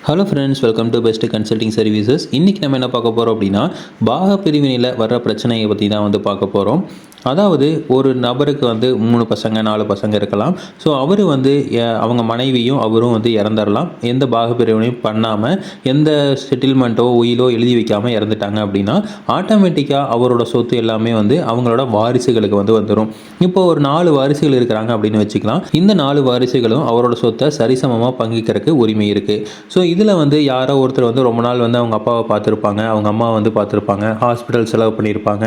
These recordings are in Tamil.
Hello friends welcome to best consulting services இன்றைக்கி நம்ம என்ன பார்க்க போகிறோம் அப்படின்னா பாக பிரிவினையில் வர்ற பிரச்சனையை பற்றி தான் வந்து பார்க்க போகிறோம் அதாவது ஒரு நபருக்கு வந்து மூணு பசங்க நாலு பசங்க இருக்கலாம். ஸோ அவர் வந்து அவங்க மனைவியும் அவரும் வந்து இறந்துடலாம் எந்த பாகப்பிரிவினையும் பண்ணாமல் எந்த செட்டில்மெண்ட்டோ உயிலோ எழுதி வைக்காமல் இறந்துட்டாங்க அப்படின்னா ஆட்டோமேட்டிக்காக அவரோட சொத்து எல்லாமே வந்து அவங்களோட வாரிசுகளுக்கு வந்து வந்துடும் இப்போ ஒரு நாலு வாரிசுகள் இருக்கிறாங்க அப்படின்னு வச்சுக்கலாம். இந்த நாலு வாரிசுகளும் அவரோட சொத்தை சரிசமமாக பங்குக்கிறதுக்கு உரிமை இருக்குது ஸோ இதில் வந்து யாரோ ஒருத்தர் வந்து ரொம்ப நாள் வந்து அவங்க அப்பாவை பார்த்துருப்பாங்க அவங்க அம்மா வந்து பார்த்துருப்பாங்க ஹாஸ்பிட்டல் செலவு பண்ணியிருப்பாங்க.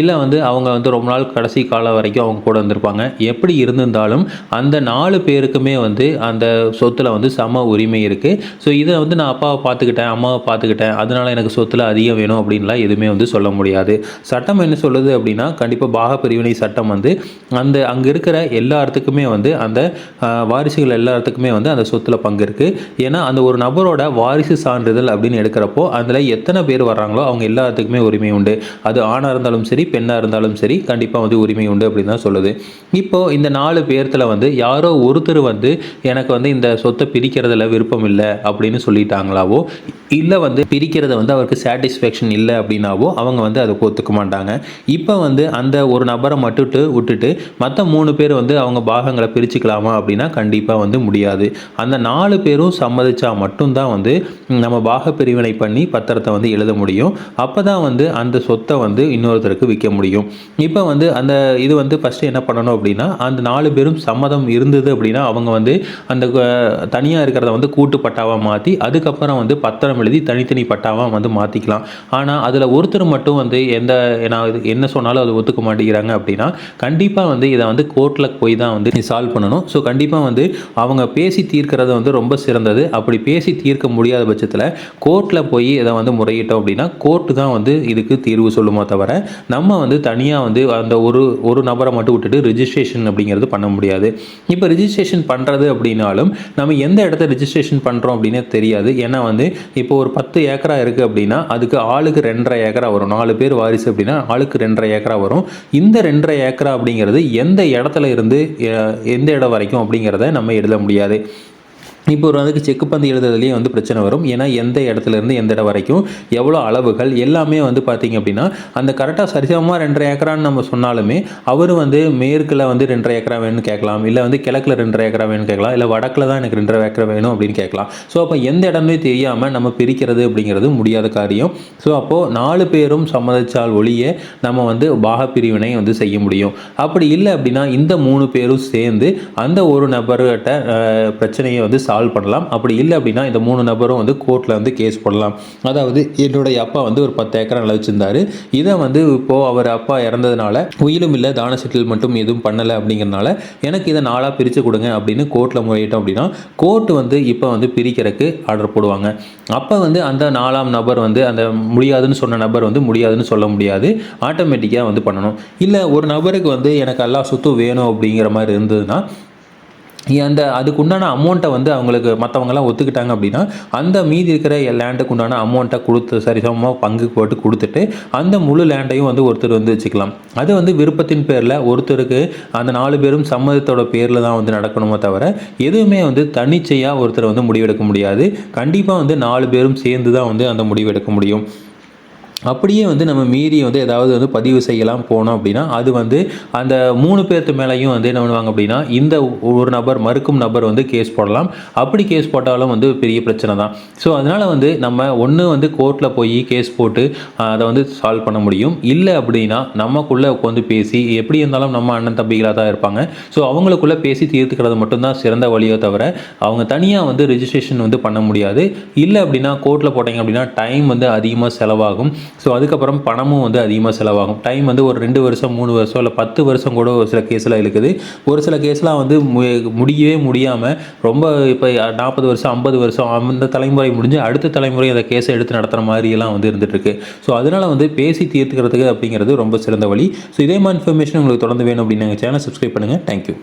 இல்லை வந்து அவங்க வந்து ரொம்ப நாள் கடைசி காலம் வரைக்கும் அவங்க கூட வந்திருப்பாங்க. எப்படி இருந்திருந்தாலும் அந்த நாலு பேருக்குமே வந்து அந்த சொத்தில் வந்து சம உரிமை இருக்குது ஸோ இதை வந்து நான் அப்பாவை பார்த்துக்கிட்டேன் அம்மாவை பார்த்துக்கிட்டேன். அதனால் எனக்கு சொத்தில் அதிகம் வேணும் அப்படின்லாம் எதுவுமே வந்து சொல்ல முடியாது. சட்டம் என்ன சொல்லுது அப்படின்னா கண்டிப்பாக பாக பிரிவினை சட்டம் வந்து அந்த அங்கே இருக்கிற எல்லாத்துக்குமே வந்து அந்த வாரிசுகள் எல்லாத்துக்குமே வந்து அந்த சொத்தில் பங்கு இருக்குது ஏன்னா அந்த ஒரு நபரோட வாரிசு சான்றிதழ் அப்படின்னு எடுக்கிறப்போ அதில் எத்தனை பேர் வர்றாங்களோ அவங்க எல்லாத்துக்குமே உரிமை உண்டு. அது ஆணாக இருந்தாலும் சரி பெண்ணாக இருந்தாலும் சரி கண்டிப்பாக வந்து உரிமை உண்டு அப்படின்னு தான் சொல்லுது. இப்போ இந்த நாலு பேர்த்தில் வந்து யாரோ ஒருத்தர் வந்து எனக்கு வந்து இந்த சொத்தை பிரிக்கிறதுல விருப்பம் இல்லை அப்படின்னு சொல்லிட்டாங்களாவோ இல்லை வந்து பிரிக்கிறத வந்து அவருக்கு சாட்டிஸ்ஃபேக்ஷன் இல்லை அப்படின்னாவோ அவங்க வந்து அதை ஒத்துக்க மாட்டாங்க. இப்போ வந்து அந்த ஒரு நபரை மட்டுட்டு விட்டுட்டு மற்ற மூணு பேர் வந்து அவங்க பாகங்களை பிரிச்சுக்கலாமா அப்படின்னா கண்டிப்பாக வந்து முடியாது. அந்த நாலு பேரும் சம்மதிச்சா மட்டும்தான் வந்து நம்ம பாக பிரிவினை பண்ணி பத்திரத்தை வந்து எழுத முடியும். அப்போ தான் வந்து அந்த சொத்தை வந்து இன்னொருத்தருக்கு விற்க முடியும். இப்போ வந்து வந்து அந்த இது வந்து ஃபஸ்ட்டு என்ன பண்ணணும் அப்படின்னா அந்த நாலு பேரும் சம்மதம் இருந்தது அப்படின்னா அவங்க வந்து அந்த தனியாக இருக்கிறத வந்து கூட்டு பட்டாவாக மாற்றி அதுக்கப்புறம் வந்து பத்திரம் எழுதி தனித்தனி பட்டாவாக வந்து மாற்றிக்கலாம் ஆனால் அதில் ஒருத்தர் மட்டும் வந்து எந்த நான் இது என்ன சொன்னாலும் அதை ஒத்துக்க மாட்டேங்கிறாங்க அப்படின்னா கண்டிப்பாக வந்து இதை வந்து கோர்ட்டில் போய் தான் வந்து சால்வ் பண்ணணும். ஸோ கண்டிப்பாக வந்து அவங்க பேசி தீர்க்கிறது வந்து ரொம்ப சிறந்தது. அப்படி பேசி தீர்க்க முடியாத பட்சத்தில் கோர்ட்டில் போய் இதை வந்து முறையிட்டோம் அப்படின்னா கோர்ட்டு தான் வந்து இதுக்கு தீர்வு சொல்லுமோ தவிர நம்ம வந்து தனியாக வந்து அந்த ஒரு ஒரு நபரை மட்டும் விட்டுட்டு ரிஜிஸ்ட்ரேஷன் அப்படிங்கிறது பண்ண முடியாது. இப்போ ரிஜிஸ்ட்ரேஷன் பண்ணுறது அப்படின்னாலும் நம்ம எந்த இடத்த ரிஜிஸ்ட்ரேஷன் பண்ணுறோம் அப்படின்னே தெரியாது. ஏன்னா வந்து இப்போ ஒரு பத்து ஏக்கரா இருக்குது அப்படின்னா அதுக்கு ஆளுக்கு ரெண்டரை ஏக்கரா வரும். நாலு பேர் வாரிசு அப்படின்னா ஆளுக்கு ரெண்டரை ஏக்கரா வரும். இந்த ரெண்டரை ஏக்கரா அப்படிங்கிறது எந்த இடத்துல இருந்து எந்த இடம் வரைக்கும் அப்படிங்கிறத நம்ம எழுத முடியாது. இப்போ ஒரு அதுக்கு செக்கு பந்து எழுதுறதுலேயே வந்து பிரச்சனை வரும். ஏன்னா எந்த இடத்துல இருந்து எந்த இடம் வரைக்கும் எவ்வளோ அளவுகள் எல்லாமே வந்து பார்த்திங்க அப்படின்னா அந்த கரெக்டாக சரிசமமாக ரெண்டரை ஏக்கரான்னு நம்ம சொன்னாலுமே அவர் வந்து மேற்கில் வந்து ரெண்டரை ஏக்கரா வேணும்னு கேட்கலாம். இல்லை வந்து கிழக்கில் ரெண்டரை ஏக்கரா வேணும்னு கேட்கலாம். இல்லை வடக்கில் தான் எனக்கு ரெண்டரை ஏக்கரா வேணும் அப்படின்னு கேட்கலாம். ஸோ அப்போ எந்த இடமே தெரியாமல் நம்ம பிரிக்கிறது அப்படிங்கிறது முடியாத காரியம். ஸோ அப்போது நாலு பேரும் சம்மதிச்சால் ஒழிய நம்ம வந்து பாக பிரிவினை வந்து செய்ய முடியும். அப்படி இல்லை அப்படின்னா இந்த மூணு பேரும் சேர்ந்து அந்த ஒரு நபர்கிட்ட பிரச்சனையை வந்து சா சால்வ் பண்ணலாம். அப்படி இல்லை அப்படின்னா இந்த மூணு நபரும் வந்து கோர்ட்டில் வந்து கேஸ் போடலாம். அதாவது என்னுடைய அப்பா வந்து ஒரு பத்து ஏக்கர் நில வச்சிருந்தாரு. இதை வந்து இப்போது அவர் அப்பா இறந்ததுனால உயிலும் இல்லை தான செட்டில் மட்டும் எதுவும் பண்ணலை அப்படிங்கிறனால எனக்கு இதை நாளாக பிரித்து கொடுங்க அப்படின்னு கோர்ட்டில் முறையிட்டோம் அப்படின்னா கோர்ட் வந்து இப்போ வந்து பிரிக்கிறதுக்கு ஆர்டர் போடுவாங்க. அப்போ வந்து அந்த நாலாம் நபர் வந்து அந்த முடியாதுன்னு சொன்ன நபர் வந்து முடியாதுன்னு சொல்ல முடியாது. ஆட்டோமேட்டிக்காக வந்து பண்ணணும். இல்லை ஒரு நபருக்கு வந்து எனக்கு எல்லா சொத்தும் வேணும் அப்படிங்கிற மாதிரி இருந்ததுன்னா அந்த அதுக்கு உண்டான அமௌண்ட்டை வந்து அவங்களுக்கு மற்றவங்கலாம் ஒத்துக்கிட்டாங்க அப்படின்னா அந்த மீதி இருக்கிற லேண்டுக்கு உண்டான அமௌண்ட்டை கொடுத்து சரிசமமாக பங்கு போட்டு கொடுத்துட்டு அந்த முழு லேண்டையும் வந்து ஒருத்தர் வந்து வச்சுக்கலாம். அது வந்து விருப்பத்தின் பேரில் ஒருத்தருக்கு அந்த நாலு பேரும் சம்மதத்தோட பேரில் தான் வந்து நடக்கணுமோ தவிர எதுவுமே வந்து தன்னிச்சையாக ஒருத்தர் வந்து முடிவெடுக்க முடியாது. கண்டிப்பாக வந்து நாலு பேரும் சேர்ந்து தான் வந்து அந்த முடிவெடுக்க முடியும். அப்படியே வந்து நம்ம மீறி வந்து ஏதாவது வந்து பதிவு செய்யலாம் போனோம் அப்படின்னா அது வந்து அந்த மூணு பேர்த்து மேலேயும் வந்து என்ன பண்ணுவாங்க அப்படின்னா இந்த ஒரு நபர் மறுக்கும் நபர் வந்து கேஸ் போடலாம். அப்படி கேஸ் போட்டாலும் வந்து பெரிய பிரச்சனை தான். ஸோ அதனால் வந்து நம்ம ஒன்று வந்து கோர்ட்டில் போய் கேஸ் போட்டு அதை வந்து சால்வ் பண்ண முடியும். இல்லை அப்படின்னா நமக்குள்ளே உட்காந்து பேசி எப்படி இருந்தாலும் நம்ம அண்ணன் தம்பிகளாக தான் இருப்பாங்க. ஸோ அவங்களுக்குள்ளே பேசி தீர்த்துக்கிறது மட்டும்தான் சிறந்த வழியோ தவிர அவங்க தனியாக வந்து ரிஜிஸ்ட்ரேஷன் வந்து பண்ண முடியாது. இல்லை அப்படின்னா கோர்ட்டில் போட்டிங்க அப்படின்னா டைம் வந்து அதிகமாக செலவாகும். ஸோ அதுக்கப்புறம் பணமும் வந்து அதிகமாக செலவாகும். டைம் வந்து ஒரு ரெண்டு வருஷம் மூணு வருஷம் இல்லை பத்து வருஷம் கூட ஒரு சில கேஸில் இருக்குது. ஒரு சில கேஸ்லாம் வந்து மு- முடியவே முடியாமல் ரொம்ப இப்போ நாற்பது வருஷம் ஐம்பது வருஷம் அந்த தலைமுறை முடிஞ்சு அடுத்த தலைமுறை அந்த கேஸை எடுத்து நடத்துகிற மாதிரியெல்லாம் வந்து இருந்துகிட்ருக்கு ஸோ அதனால் வந்து பேசி தீர்த்துக்கிறதுக்கு அப்படிங்கிறது ரொம்ப சிறந்த வழி. ஸோ இதே மாதிரி இன்ஃபர்மேஷன் உங்களுக்கு தொடர்ந்து வேணும் அப்படின்னு சேனல் சப்ஸ்கிரைப் பண்ணுங்கள் தேங்க்யூ